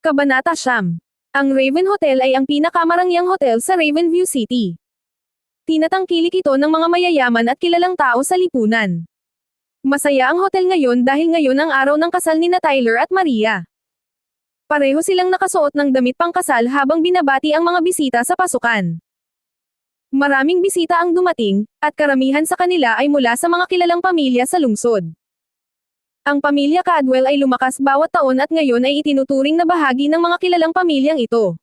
Kabanata Siyam. Ang Raven Hotel ay ang pinakamarangyang hotel sa Ravenview City. Tinatangkilik ito ng mga mayayaman at kilalang tao sa lipunan. Masaya ang hotel ngayon dahil ngayon ang araw ng kasal ni na Tyler at Maria. Pareho silang nakasuot ng damit pangkasal habang binabati ang mga bisita sa pasukan. Maraming bisita ang dumating, at karamihan sa kanila ay mula sa mga kilalang pamilya sa lungsod. Ang pamilya Cadwell ay lumakas bawat taon at ngayon ay itinuturing na bahagi ng mga kilalang pamilyang ito.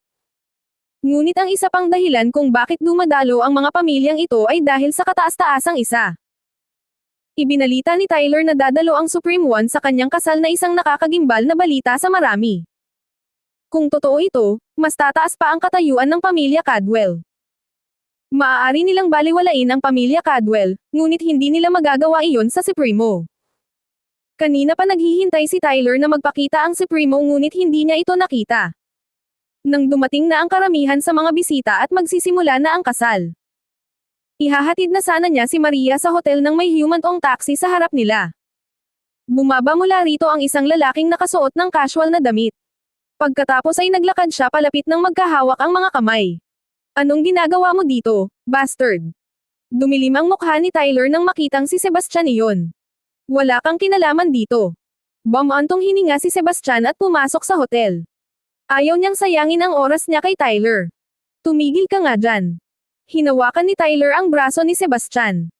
Ngunit ang isa pang dahilan kung bakit dumadalo ang mga pamilyang ito ay dahil sa kataas-taasang isa. Ibinalita ni Tyler na dadalo ang Supreme One sa kanyang kasal na isang nakakagimbal na balita sa marami. Kung totoo ito, mas tataas pa ang katayuan ng pamilya Cadwell. Maaari nilang baliwalain ang pamilya Cadwell, ngunit hindi nila magagawa iyon sa Supremo. Kanina pa naghihintay si Tyler na magpakita ang Supremo ngunit hindi niya ito nakita. Nang dumating na ang karamihan sa mga bisita at magsisimula na ang kasal. Ihahatid na sana niya si Maria sa hotel ng may human ong taxi sa harap nila. Bumaba mula rito ang isang lalaking nakasuot ng casual na damit. Pagkatapos ay naglakad siya palapit ng magkahawak ang mga kamay. Anong ginagawa mo dito, bastard? Dumilim ang mukha ni Tyler nang makitang si Sebastian iyon. Wala kang kinalaman dito. Bumantong hininga si Sebastian at pumasok sa hotel. Ayaw niyang sayangin ang oras niya kay Tyler. Tumigil ka nga dyan. Hinawakan ni Tyler ang braso ni Sebastian.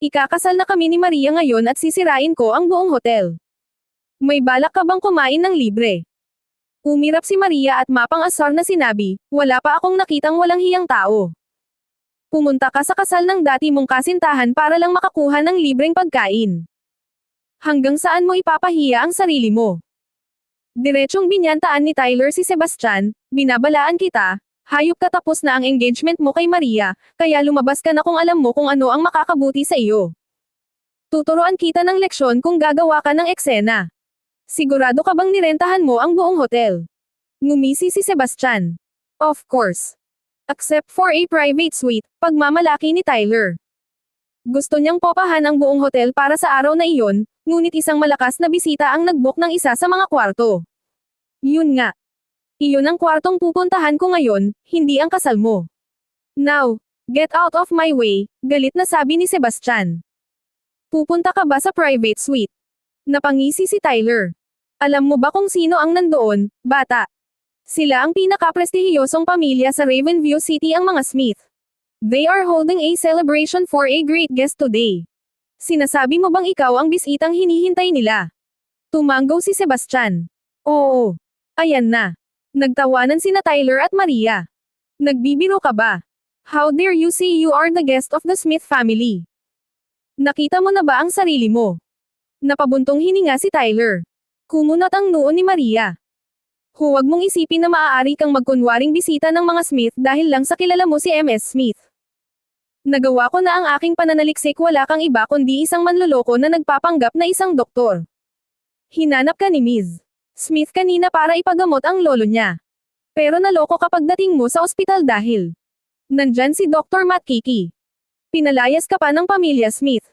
Ikakasal na kami ni Maria ngayon at sisirain ko ang buong hotel. May balak ka bang kumain ng libre? Umirap si Maria at mapang-asar na sinabi, wala pa akong nakitang walang hiyang tao. Pumunta ka sa kasal ng dati mong kasintahan para lang makakuha ng libreng pagkain. Hanggang saan mo ipapahiya ang sarili mo? Diretsyong binyantaan ni Tyler si Sebastian, binabalaan kita, hayop ka tapos na ang engagement mo kay Maria, kaya lumabas ka na kung alam mo kung ano ang makakabuti sa iyo. Tuturuan kita ng leksyon kung gagawa ka ng eksena. Sigurado ka bang nirentahan mo ang buong hotel? Ngumisi si Sebastian. Of course. Except for a private suite, pagmamalaki ni Tyler. Gusto niyang popahan ang buong hotel para sa araw na iyon, ngunit isang malakas na bisita ang nagbook ng isa sa mga kwarto. Yun nga. Iyon ang kwartong pupuntahan ko ngayon, hindi ang kasal mo. Now, get out of my way, galit na sabi ni Sebastian. Pupunta ka ba sa private suite? Napangisi si Tyler. Alam mo ba kung sino ang nandoon, bata? Sila ang pinaka-prestihiyosong pamilya sa Ravenview City ang mga Smith. They are holding a celebration for a great guest today. Sinasabi mo bang ikaw ang bisitang hinihintay nila? Tumanggaw si Sebastian. Oo. Ayan na. Nagtawanan sina Tyler at Maria. Nagbibiro ka ba? How dare you say you are the guest of the Smith family? Nakita mo na ba ang sarili mo? Napabuntong hininga si Tyler. Kumunot ang noo ni Maria. Huwag mong isipin na maaari kang magkunwaring bisita ng mga Smith dahil lang sa kilala mo si MS Smith. Nagawa ko na ang aking pananaliksik wala kang iba kundi isang manloloko na nagpapanggap na isang doktor. Hinanap ka ni Ms. Smith kanina para ipagamot ang lolo niya. Pero naloko kapag dating mo sa ospital dahil nandyan si Dr. Matt Kiki. Pinalayas ka pa ng pamilya Smith.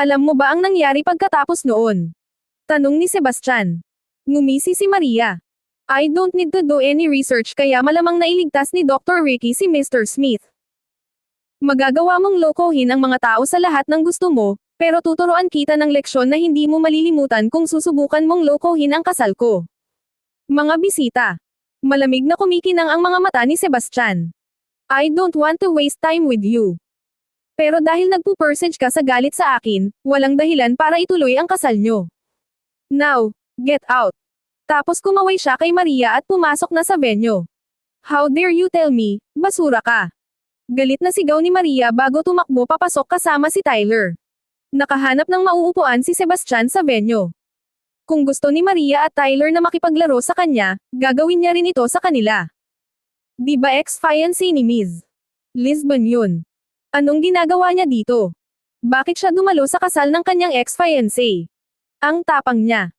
Alam mo ba ang nangyari pagkatapos noon? Tanong ni Sebastian. Ngumisi si Maria. I don't need to do any research kaya malamang nailigtas ni Dr. Ricky si Mr. Smith. Magagawa mong lokohin ang mga tao sa lahat ng gusto mo, pero tuturuan kita ng leksyon na hindi mo malilimutan kung susubukan mong lokohin ang kasal ko. Mga bisita. Malamig na kumikinang ang mga mata ni Sebastian. I don't want to waste time with you. Pero dahil nagpupersage ka sa galit sa akin, walang dahilan para ituloy ang kasal nyo. Now, get out. Tapos kumaway siya kay Maria at pumasok na sa venue. How dare you tell me, basura ka. Galit na sigaw ni Maria bago tumakbo papasok kasama si Tyler. Nakahanap ng mauupuan si Sebastian sa venue. Kung gusto ni Maria at Tyler na makipaglaro sa kanya, gagawin niya rin ito sa kanila. Di ba ex-fiancé ni Ms. Lisbon yun? Anong ginagawa niya dito? Bakit siya dumalo sa kasal ng kanyang ex-fiancé? Ang tapang niya.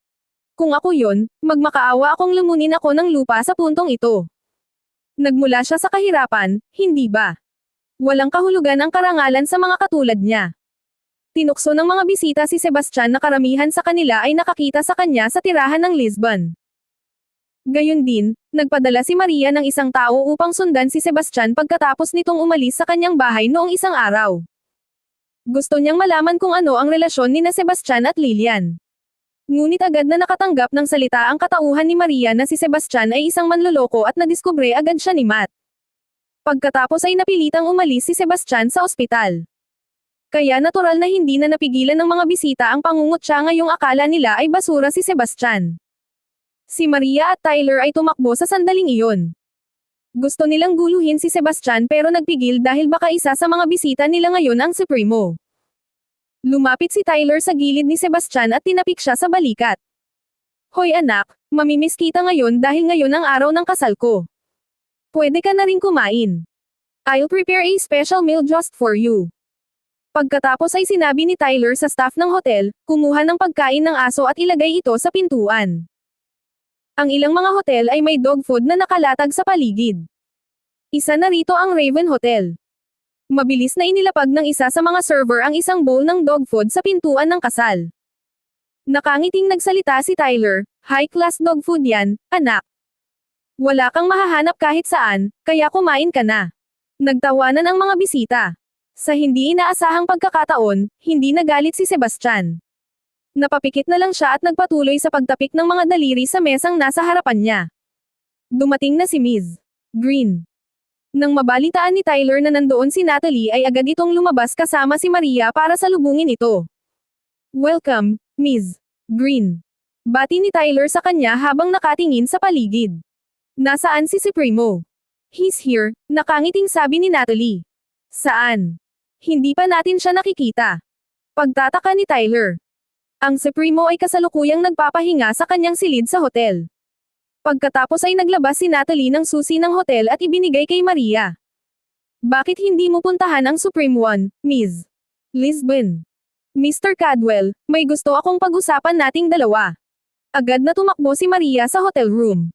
Kung ako yon, magmakaawa akong lumunin ako ng lupa sa puntong ito. Nagmula siya sa kahirapan, hindi ba? Walang kahulugan ang karangalan sa mga katulad niya. Tinukso ng mga bisita si Sebastian na karamihan sa kanila ay nakakita sa kanya sa tirahan ng Lisbon. Gayon din, nagpadala si Maria ng isang tao upang sundan si Sebastian pagkatapos nitong umalis sa kanyang bahay noong isang araw. Gusto niyang malaman kung ano ang relasyon ni na Sebastian at Lilian. Ngunit agad na nakatanggap ng salita ang katauhan ni Maria na si Sebastian ay isang manloloko at nadiskubre agad siya ni Matt. Pagkatapos ay napilitang umalis si Sebastian sa ospital. Kaya natural na hindi na napigilan ng mga bisita ang pangungutya ngayong akala nila ay basura si Sebastian. Si Maria at Tyler ay tumakbo sa sandaling iyon. Gusto nilang guluhin si Sebastian pero nagpigil dahil baka isa sa mga bisita nila ngayon ang Supremo. Lumapit si Tyler sa gilid ni Sebastian at tinapik siya sa balikat. Hoy anak, mamimiss kita ngayon dahil ngayon ang araw ng kasal ko. Pwede ka na rin kumain. I'll prepare a special meal just for you. Pagkatapos ay sinabi ni Tyler sa staff ng hotel, kumuha ng pagkain ng aso at ilagay ito sa pintuan. Ang ilang mga hotel ay may dog food na nakalatag sa paligid. Isa na rito ang Raven Hotel. Mabilis na inilapag ng isa sa mga server ang isang bowl ng dog food sa pintuan ng kasal. Nakangiting nagsalita si Tyler, high-class dog food yan, anak. Wala kang mahahanap kahit saan, kaya kumain ka na. Nagtawanan ang mga bisita. Sa hindi inaasahang pagkakataon, hindi nagalit si Sebastian. Napapikit na lang siya at nagpatuloy sa pagtapik ng mga daliri sa mesang nasa harapan niya. Dumating na si Ms. Green. Nang mabalitaan ni Tyler na nandoon si Natalie ay agad itong lumabas kasama si Maria para salubungin ito. Welcome, Ms. Green. Bati ni Tyler sa kanya habang nakatingin sa paligid. Nasaan si Supremo? He's here, nakangiting sabi ni Natalie. Saan? Hindi pa natin siya nakikita. Pagtataka ni Tyler. Ang Supremo ay kasalukuyang nagpapahinga sa kanyang silid sa hotel. Pagkatapos ay naglabas si Natalie ng susi ng hotel at ibinigay kay Maria. Bakit hindi mo puntahan ang Supreme One, Ms. Lisbon? Mr. Cadwell, may gusto akong pag-usapan nating dalawa. Agad na tumakbo si Maria sa hotel room.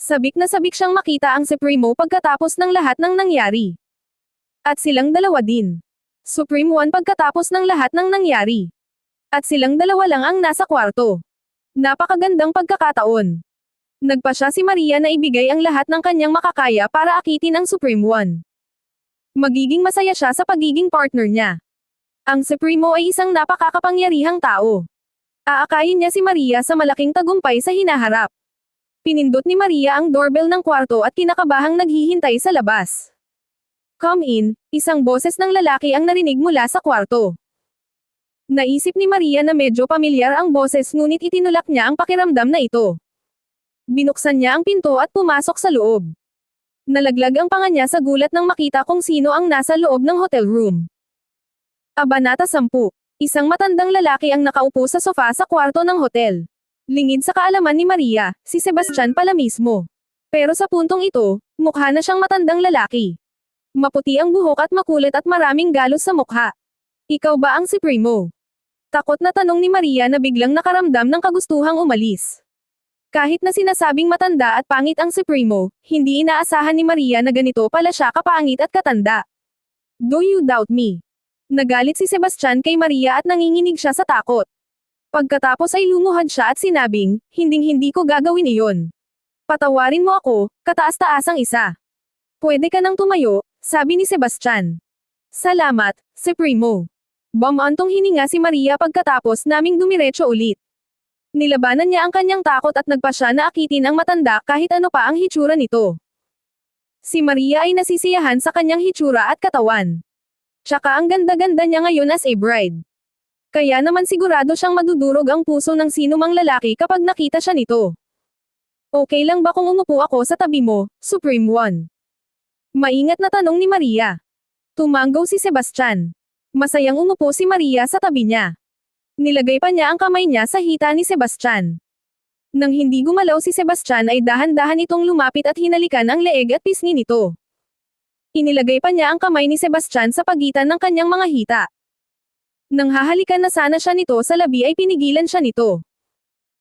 Sabik na sabik siyang makita ang Supremo pagkatapos ng lahat ng nangyari. At silang dalawa din. Supreme One pagkatapos ng lahat ng nangyari. At silang dalawa lang ang nasa kwarto. Napakagandang pagkakataon. Nagpa siya si Maria na ibigay ang lahat ng kanyang makakaya para akitin ang Supreme One. Magiging masaya siya sa pagiging partner niya. Ang Supremo ay isang napakakapangyarihang tao. Aakayin niya si Maria sa malaking tagumpay sa hinaharap. Pinindot ni Maria ang doorbell ng kwarto at kinakabahang naghihintay sa labas. Come in, isang boses ng lalaki ang narinig mula sa kwarto. Naisip ni Maria na medyo pamilyar ang boses ngunit itinulak niya ang pakiramdam na ito. Binuksan niya ang pinto at pumasok sa loob. Nalaglag ang panga niya sa gulat nang makita kung sino ang nasa loob ng hotel room. Abanata 10. Isang matandang lalaki ang nakaupo sa sofa sa kwarto ng hotel. Lingid sa kaalaman ni Maria, si Sebastian pala mismo. Pero sa puntong ito, mukha na siyang matandang lalaki. Maputi ang buhok at makulit at maraming galos sa mukha. Ikaw ba ang si Primo? Takot na tanong ni Maria na biglang nakaramdam ng kagustuhang umalis. Kahit na sinasabing matanda at pangit ang Supremo, hindi inaasahan ni Maria na ganito pala siya kapangit at katanda. Do you doubt me? Nagalit si Sebastian kay Maria at nanginginig siya sa takot. Pagkatapos ay lumuhad siya at sinabing, hinding-hindi ko gagawin iyon. Patawarin mo ako, kataas-taasang isa. Pwede ka nang tumayo, sabi ni Sebastian. Salamat, Supremo. Bamantong hininga si Maria pagkatapos naming dumiretso ulit. Nilabanan niya ang kanyang takot at nagpa siya na akitin ang matanda kahit ano pa ang hitsura nito. Si Maria ay nasisiyahan sa kanyang hitsura at katawan. Tsaka ang ganda-ganda niya ngayon as a bride. Kaya naman sigurado siyang madudurog ang puso ng sinumang lalaki kapag nakita siya nito. Okay lang ba kung umupo ako sa tabi mo, Supreme One? Maingat na tanong ni Maria. Tumanggaw si Sebastian. Masayang umupo si Maria sa tabi niya. Nilagay pa niya ang kamay niya sa hita ni Sebastian. Nang hindi gumalaw si Sebastian ay dahan-dahan itong lumapit at hinalikan ang leeg at pisngi nito. Inilagay pa niya ang kamay ni Sebastian sa pagitan ng kanyang mga hita. Nang hahalikan na sana siya nito sa labi ay pinigilan siya nito.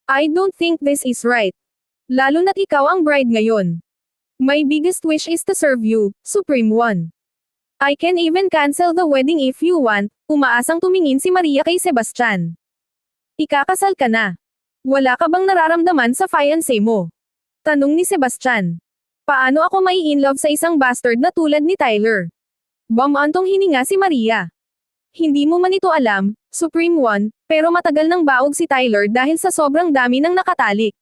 I don't think this is right. Lalo na't ikaw ang bride ngayon. My biggest wish is to serve you, Supreme One. I can even cancel the wedding if you want, umaasang tumingin si Maria kay Sebastian. Ikakasal ka na. Wala ka bang nararamdaman sa fiancé mo? Tanong ni Sebastian. Paano ako mai-inlove sa isang bastard na tulad ni Tyler? Bumantong hininga si Maria. Hindi mo man ito alam, Supreme One, pero matagal nang baog si Tyler dahil sa sobrang dami ng nakatalik.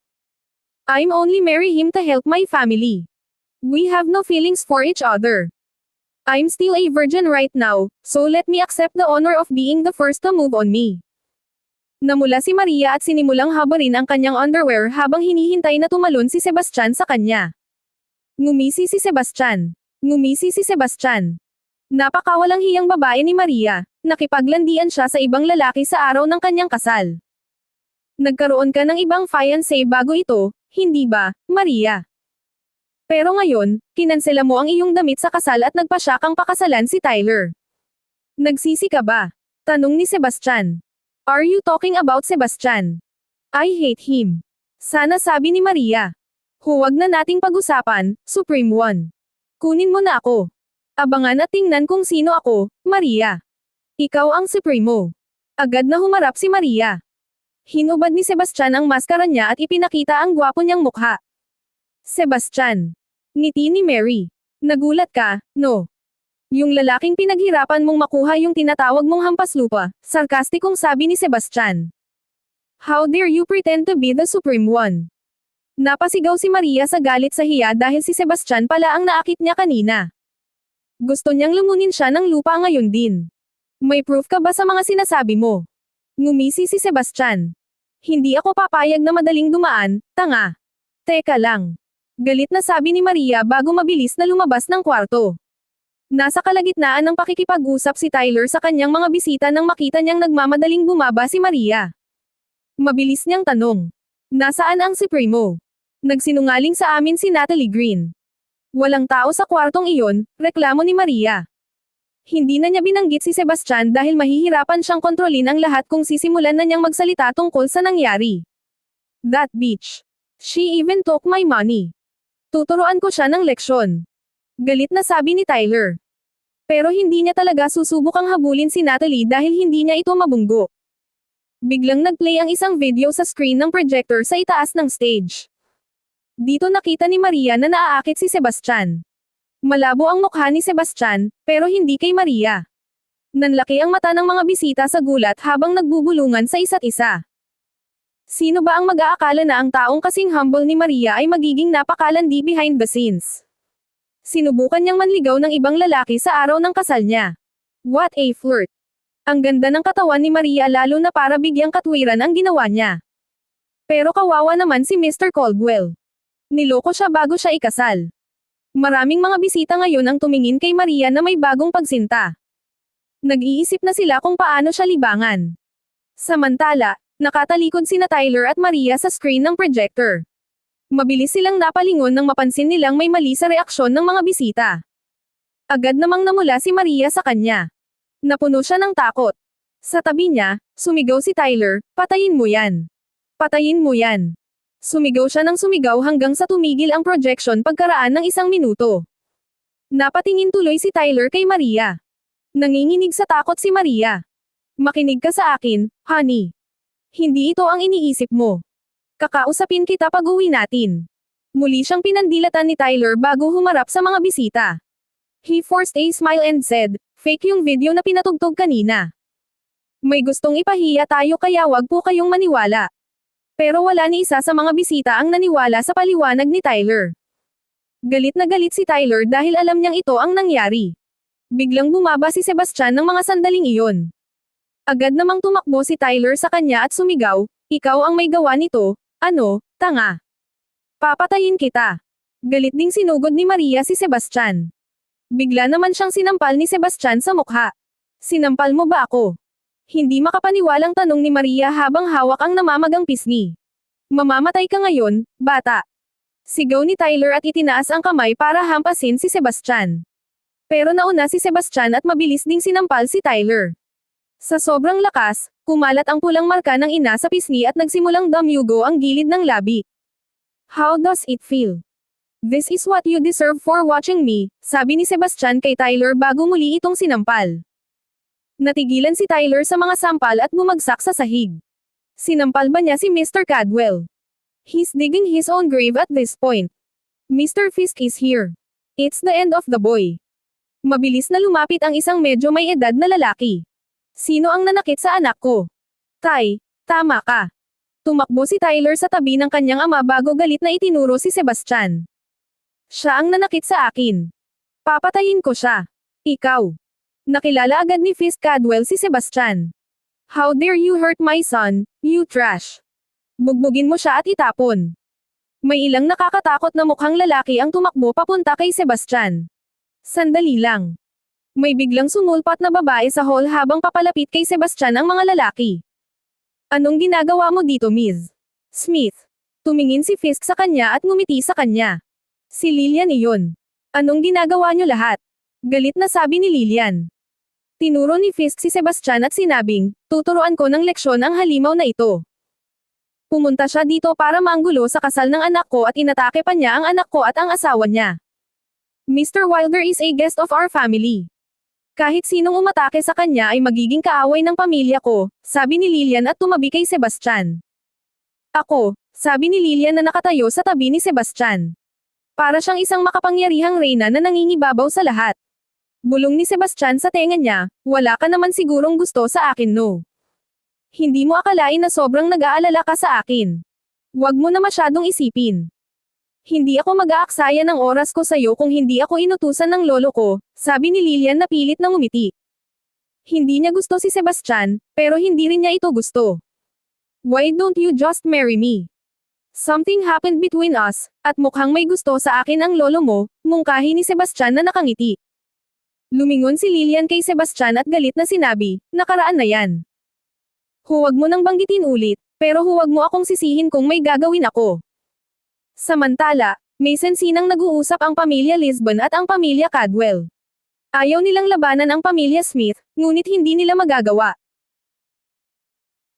I'm only marry him to help my family. We have no feelings for each other. I'm still a virgin right now, so let me accept the honor of being the first to move on me. Namula si Maria at sinimulang habarin ang kanyang underwear habang hinihintay na tumalon si Sebastian sa kanya. Ngumisi si Sebastian. Ngumisi si Sebastian. Napakawalang hiyang babae ni Maria, nakipaglandian siya sa ibang lalaki sa araw ng kanyang kasal. Nagkaroon ka ng ibang fiancé bago ito, hindi ba, Maria? Pero ngayon, kinansela mo ang iyong damit sa kasal at nagpasya kang pakasalan si Tyler. Nagsisi ka ba? Tanong ni Sebastian. Are you talking about Sebastian? I hate him. Sana sabi ni Maria. Huwag na nating pag-usapan, Supreme One. Kunin mo na ako. Abangan at tingnan kung sino ako, Maria. Ikaw ang Supremo. Agad na humarap si Maria. Hinubad ni Sebastian ang maskara niya at ipinakita ang gwapo niyang mukha. Sebastian. Ngiti ni Mary. Nagulat ka, no? Yung lalaking pinaghirapan mong makuha yung tinatawag mong hampas lupa, sarkastikong sabi ni Sebastian. How dare you pretend to be the Supreme One? Napasigaw si Maria sa galit sa hiya dahil si Sebastian pala ang naakit niya kanina. Gusto niyang lumunin siya ng lupa ngayon din. May proof ka ba sa mga sinasabi mo? Ngumisi si Sebastian. Hindi ako papayag na madaling dumaan, tanga. Teka lang. Galit na sabi ni Maria bago mabilis na lumabas ng kwarto. Nasa kalagitnaan ng pakikipag-usap si Tyler sa kanyang mga bisita nang makita niyang nagmamadaling bumaba si Maria. Mabilis niyang tanong. Nasaan ang si Primo? Nagsinungaling sa amin si Natalie Green. Walang tao sa kwartong iyon, reklamo ni Maria. Hindi na niya binanggit si Sebastian dahil mahihirapan siyang kontrolin ang lahat kung sisimulan na niyang magsalita tungkol sa nangyari. That bitch. She even took my money. Tuturuan ko siya ng leksyon. Galit na sabi ni Tyler. Pero hindi niya talaga susubukang habulin si Natalie dahil hindi niya ito mabunggo. Biglang nagplay ang isang video sa screen ng projector sa itaas ng stage. Dito nakita ni Maria na naaakit si Sebastian. Malabo ang mukha ni Sebastian, pero hindi kay Maria. Nanlaki ang mata ng mga bisita sa gulat habang nagbubulungan sa isa't isa. Sino ba ang mag-aakala na ang taong kasing humble ni Maria ay magiging napakalandi behind the scenes? Sinubukan niyang manligaw ng ibang lalaki sa araw ng kasal niya. What a flirt! Ang ganda ng katawan ni Maria lalo na para bigyang katwiran ang ginawa niya. Pero kawawa naman si Mr. Caldwell. Niloko siya bago siya ikasal. Maraming mga bisita ngayon ang tumingin kay Maria na may bagong pagsinta. Nag-iisip na sila kung paano siya libangan. Samantala, nakatalikod sina Tyler at Maria sa screen ng projector. Mabilis silang napalingon nang mapansin nilang may mali sa reaksyon ng mga bisita. Agad namang namula si Maria sa kanya. Napuno siya ng takot. Sa tabi niya, sumigaw si Tyler, patayin mo yan. Patayin mo yan. Sumigaw siya ng sumigaw hanggang sa tumigil ang projection pagkaraan ng isang minuto. Napatingin tuloy si Tyler kay Maria. Nanginginig sa takot si Maria. Makinig ka sa akin, honey. Hindi ito ang iniisip mo. Kakausapin kita pag uwi natin. Muli siyang pinandilatan ni Tyler bago humarap sa mga bisita. He forced a smile and said, fake yung video na pinatugtog kanina. May gustong ipahiya tayo kaya wag po kayong maniwala. Pero wala ni isa sa mga bisita ang naniwala sa paliwanag ni Tyler. Galit na galit si Tyler dahil alam niyang ito ang nangyari. Biglang bumaba si Sebastian ng mga sandaling iyon. Agad namang tumakbo si Tyler sa kanya at sumigaw, ikaw ang may gawa nito, ano, tanga. Papatayin kita. Galit ding sinugod ni Maria si Sebastian. Bigla naman siyang sinampal ni Sebastian sa mukha. Sinampal mo ba ako? Hindi makapaniwalang tanong ni Maria habang hawak ang namamagang pisngi. Mamamatay ka ngayon, bata. Sigaw ni Tyler at itinaas ang kamay para hampasin si Sebastian. Pero nauna si Sebastian at mabilis ding sinampal si Tyler. Sa sobrang lakas, kumalat ang pulang marka ng ina sa pisngi at nagsimulang damyugo ang gilid ng labi. How does it feel? This is what you deserve for watching me, sabi ni Sebastian kay Tyler bago muli itong sinampal. Natigilan si Tyler sa mga sampal at bumagsak sa sahig. Sinampal ba niya si Mr. Cadwell? He's digging his own grave at this point. Mr. Fisk is here. It's the end of the boy. Mabilis na lumapit ang isang medyo may edad na lalaki. Sino ang nanakit sa anak ko? Tay, tama ka. Tumakbo si Tyler sa tabi ng kanyang ama bago galit na itinuro si Sebastian. Siya ang nanakit sa akin. Papatayin ko siya. Ikaw. Nakilala agad ni Fisk Cadwell si Sebastian. How dare you hurt my son, you trash. Bugbugin mo siya at itapon. May ilang nakakatakot na mukhang lalaki ang tumakbo papunta kay Sebastian. Sandali lang. May biglang sumulpat na babae sa hall habang papalapit kay Sebastian ang mga lalaki. Anong ginagawa mo dito, Ms. Smith? Tumingin si Fisk sa kanya at ngumiti sa kanya. Si Lilian iyon. Anong ginagawa niyo lahat? Galit na sabi ni Lilian. Tinuro ni Fisk si Sebastian at sinabing, tuturuan ko ng leksyon ang halimaw na ito. Pumunta siya dito para manggulo sa kasal ng anak ko at inatake pa niya ang anak ko at ang asawa niya. Mr. Wilder is a guest of our family. Kahit sinong umatake sa kanya ay magiging kaaway ng pamilya ko, sabi ni Lilian at tumabi kay Sebastian. Ako, sabi ni Lilian na nakatayo sa tabi ni Sebastian. Para siyang isang makapangyarihang reyna na nangingibabaw sa lahat. Bulong ni Sebastian sa tenga niya, wala ka naman sigurong gusto sa akin no. Hindi mo akalain na sobrang nag-aalala ka sa akin. Huwag mo na masyadong isipin. Hindi ako mag-aaksaya ng oras ko sa'yo kung hindi ako inutusan ng lolo ko, sabi ni Lilian na pilit na ngumiti. Hindi niya gusto si Sebastian, pero hindi rin niya ito gusto. Why don't you just marry me? Something happened between us, at mukhang may gusto sa akin ang lolo mo, mungkahi ni Sebastian na nakangiti. Lumingon si Lilian kay Sebastian at galit na sinabi, nakaraan na yan. Huwag mo nang banggitin ulit, pero huwag mo akong sisihin kung may gagawin ako. Samantala, may sensinang nag-uusap ang pamilya Lisbon at ang pamilya Cadwell. Ayaw nilang labanan ang pamilya Smith, ngunit hindi nila magagawa.